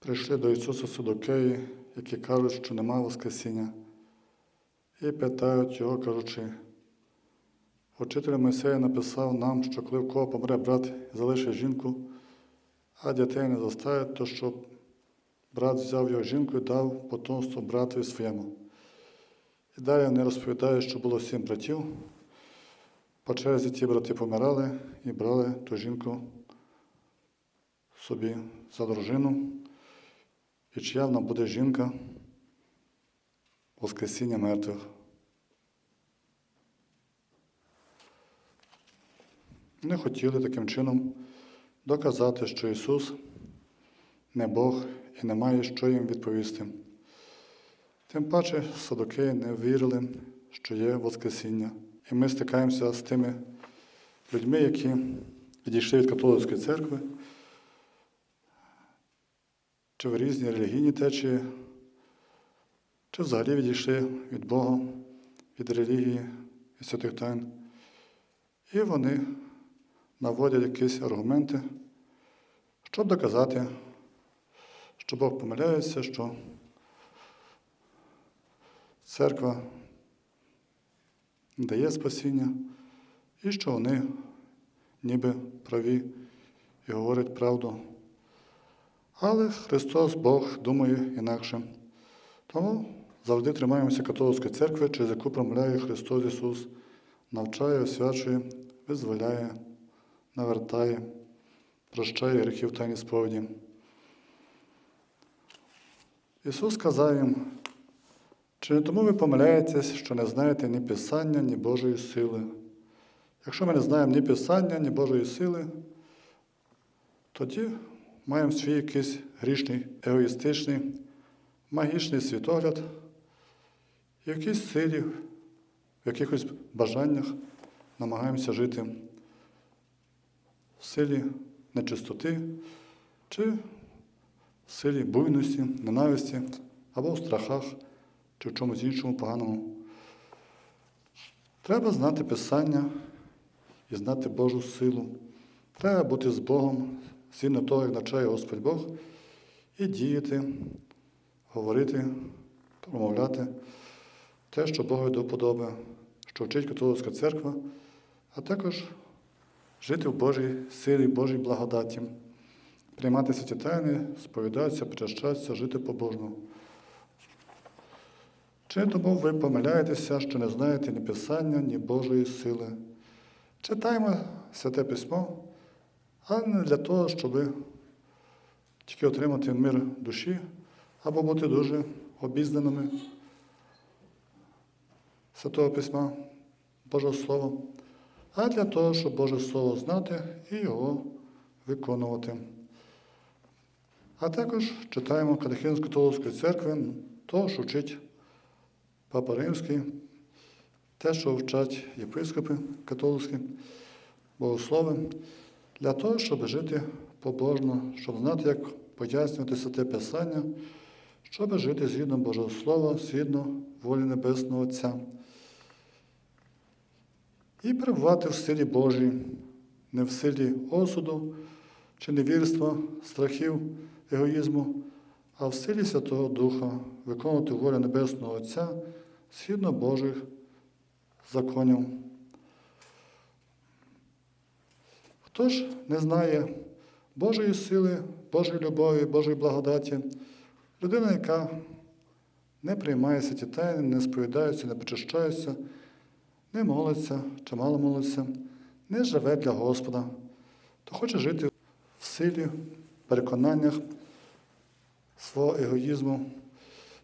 Прийшли до Ісуса Судокеї, які кажуть, що нема Воскресіння, і питають його, кажучи, Учитель Мойсея написав нам, що коли в кого помре брат і залишить жінку, а дітей не заставить, то щоб брат взяв його жінку і дав потомство братові своєму. І далі вони розповідають, що було сім братів. По черзі ті брати помирали і брали ту жінку собі за дружину. І чия буде жінка Воскресіння мертвих. Не хотіли таким чином доказати, що Ісус не Бог і не має що їм відповісти. Тим паче садокеї не вірили, що є Воскресіння. І ми стикаємося з тими людьми, які відійшли від католицької церкви, чи в різні релігійні течії, чи взагалі відійшли від Бога, від релігії і святих тайн. І вони наводять якісь аргументи, щоб доказати, що Бог помиляється, що церква дає спасіння, і що вони ніби праві і говорять правду. Але Христос, Бог, думає інакше. Тому завжди тримаємося католицької церкви, через яку промовляє Христос Ісус, навчає, освячує, визволяє, навертає, прощає гріхів тайні сповіді. Ісус сказав їм, чи не тому ви помиляєтесь, що не знаєте ні Писання, ні Божої сили. Якщо ми не знаємо ні Писання, ні Божої сили, тоді маємо свій якийсь грішний, егоїстичний, магічний світогляд, в якійсь силі, в якихось бажаннях намагаємося жити в силі нечистоти чи в силі буйності, ненависті або в страхах чи в чомусь іншому поганому. Треба знати Писання і знати Божу силу. Треба бути з Богом, згідно того, як навчає Господь Бог, і діяти, говорити, промовляти те, що Богу до вподоби, що вчить католицька церква, а також жити в Божій силі, Божій благодаті, приймати святі тайни, сповідатися, причащатися, жити по-божному. Чи тому ви помиляєтеся, що не знаєте ні Писання, ні Божої сили? Читаємо Святе Письмо, а не для того, щоб тільки отримати мир душі або бути дуже обізнаними. Святого Письма, Божого Слова, а для того, щоб Боже Слово знати і його виконувати. А також читаємо Катехизм католицької церкви, того, що вчить Папа Римський, те, що вчать єпископи католицькі, богослови, для того, щоб жити побожно, щоб знати, як пояснювати святе Писання, щоб жити згідно Божого Слова, згідно волі Небесного Отця. І перебувати в силі Божій, не в силі осуду чи невірства, страхів, егоїзму, а в силі Святого Духа виконувати волю Небесного Отця згідно Божих законів. Хто ж не знає Божої сили, Божої любові, Божої благодаті, людина, яка не приймає святі тайни, не сповідається, не причащається, не молиться чи мало молиться, не живе для Господа, то хоче жити в силі, переконаннях свого егоїзму,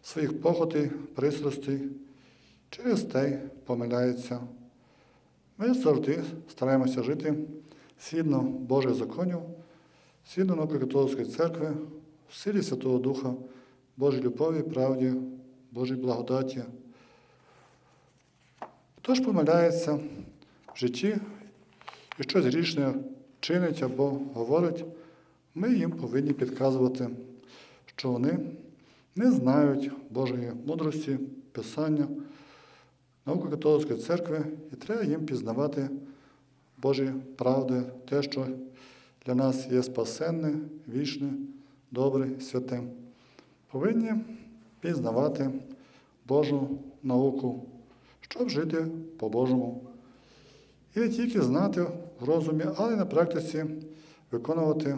своїх похотей, пристрастей, через те помиляється. Ми завжди стараємося жити згідно Божих законів, згідно науки католицької церкви, в силі Святого Духа, Божій любові, правді, Божій благодаті. Хто ж помиляється в житті і щось грішне чинить або говорить, ми їм повинні підказувати, що вони не знають Божої мудрості, Писання, науки католицької церкви, і треба їм пізнавати Божі правди, те, що для нас є спасенне, вічне, добре, святе. Повинні пізнавати Божу науку, щоб жити по-божому. І не тільки знати в розумі, але й на практиці виконувати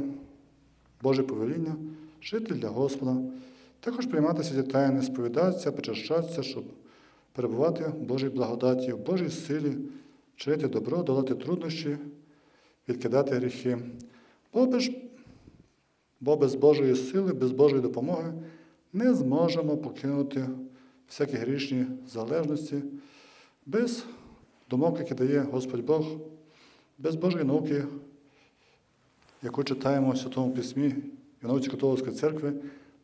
Боже повеління, жити для Господа, також приймати святі тайни, сповідатися, причащатися, щоб перебувати в Божій благодаті, в Божій силі, чинити добро, долати труднощі, відкидати гріхи. Бо без, бо без Божої сили, без Божої допомоги не зможемо покинути всякі грішні залежності, без думок, які дає Господь Бог, без Божої науки, яку читаємо в Святому Письмі і в науці Католицької церкви,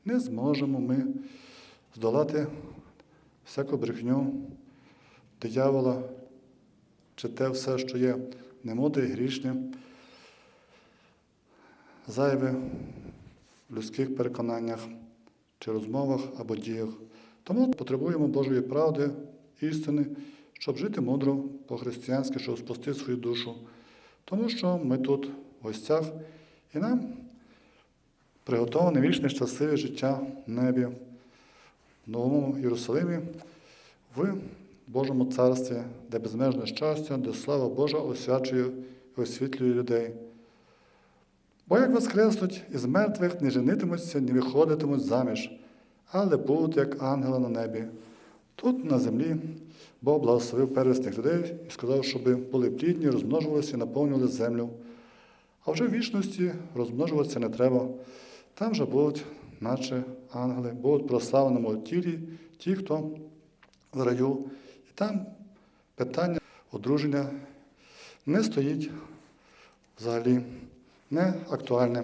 не зможемо ми здолати всяку брехню диявола, чи те все, що є немудре і грішне, зайве в людських переконаннях чи розмовах або діях. Тому потребуємо Божої правди, істини, щоб жити мудро по-християнськи, щоб спасти свою душу. Тому що ми тут в гостях, і нам приготоване вічне щасливе життя в небі, в Новому Єрусалимі, в Божому Царстві, де безмежне щастя, де слава Божа освячує і освітлює людей. Бо як воскреснуть із мертвих не женитимуться, не виходитимуть заміж, але будуть як ангели на небі. Тут, на землі, Бог благословив первісних людей і сказав, щоб були плідні, розмножувалися і наповнювали землю. А вже в вічності розмножуватися не треба. Там же будуть, наче ангели, будуть прославленому тілі ті, хто в раю. Там питання одруження не стоїть взагалі, не актуальне.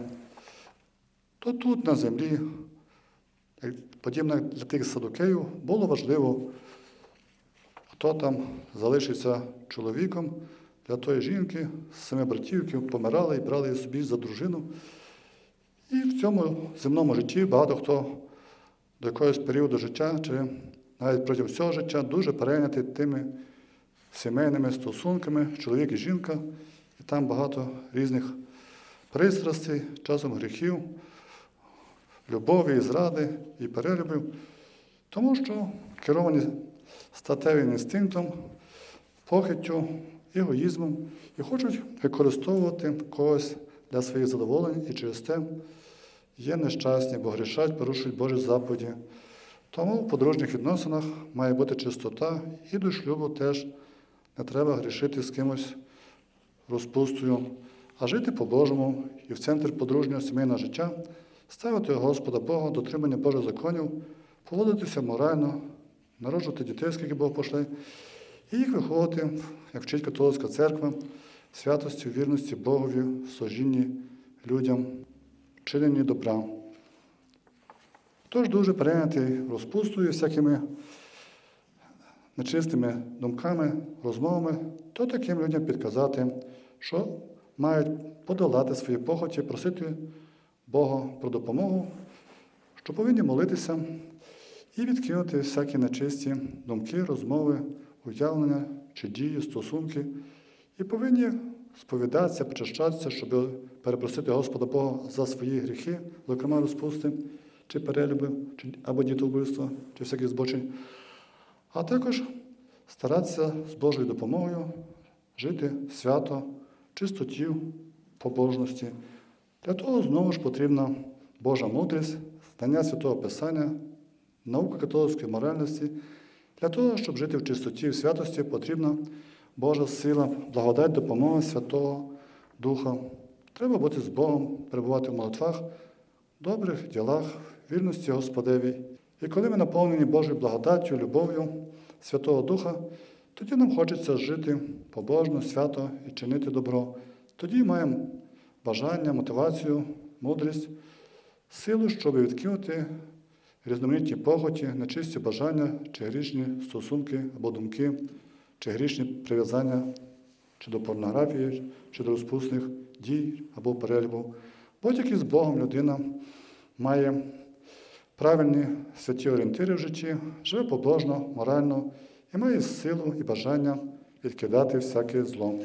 То тут, на землі, подібно для тих садокеїв, було важливо, хто там залишиться чоловіком для тої жінки, семи братів, помирали і брали її собі за дружину. І в цьому земному житті багато хто до якогось періоду життя, чи навіть протягом всього життя, дуже перейнятий тими сімейними стосунками, чоловік і жінка, і там багато різних пристрастей, часом гріхів, любові, і зради і перелюбів, тому що керовані статевим інстинктом, похиттю, егоїзмом і хочуть використовувати когось для своїх задоволень і через те є нещасні, бо грішать, порушують Божі заповіді. Тому в подружніх відносинах має бути чистота і до шлюбу теж не треба грішити з кимось розпустою, а жити по-божому і в центр подружнього сімейного життя ставити Господа Бога, дотримання Божих законів, поводитися морально, народжувати дітей, скільки Бог пошле, і їх виховувати, як вчить католицька церква, святості, вірності Богові, служінні людям, вчиненні добра. Тож дуже перейнятий розпустою, всякими нечистими думками, розмовами, то таким людям підказати, що мають подолати свої похоті, просити Бога про допомогу, що повинні молитися і відкинути всякі нечисті думки, розмови, уявлення чи дії, стосунки, і повинні сповідатися, причащатися, щоб перепросити Господа Бога за свої гріхи, зокрема розпусти, чи перелюби, чи, або дітовбивства, чи всякі збочень, а також старатися з Божою допомогою жити свято, чистоті, побожності. Для того знову ж потрібна Божа мудрість, знання святого Писання, наука католицької моральності. Для того, щоб жити в чистоті в святості, потрібна Божа сила, благодать, допомога Святого Духа. Треба бути з Богом, перебувати в молитвах, добрих ділах, вірності Господеві. І коли ми наповнені Божою благодаттю, любов'ю Святого Духа, тоді нам хочеться жити побожно, свято і чинити добро. Тоді маємо бажання, мотивацію, мудрість, силу, щоб відкинути різноманітні похоті, нечисті бажання чи грішні стосунки або думки, чи грішні прив'язання чи до порнографії, чи до розпусних дій або перелюбу. Бо тільки з Богом людина має правильні святі орієнтири в житті, живе побожно, морально і має силу і бажання відкидати всяке зло.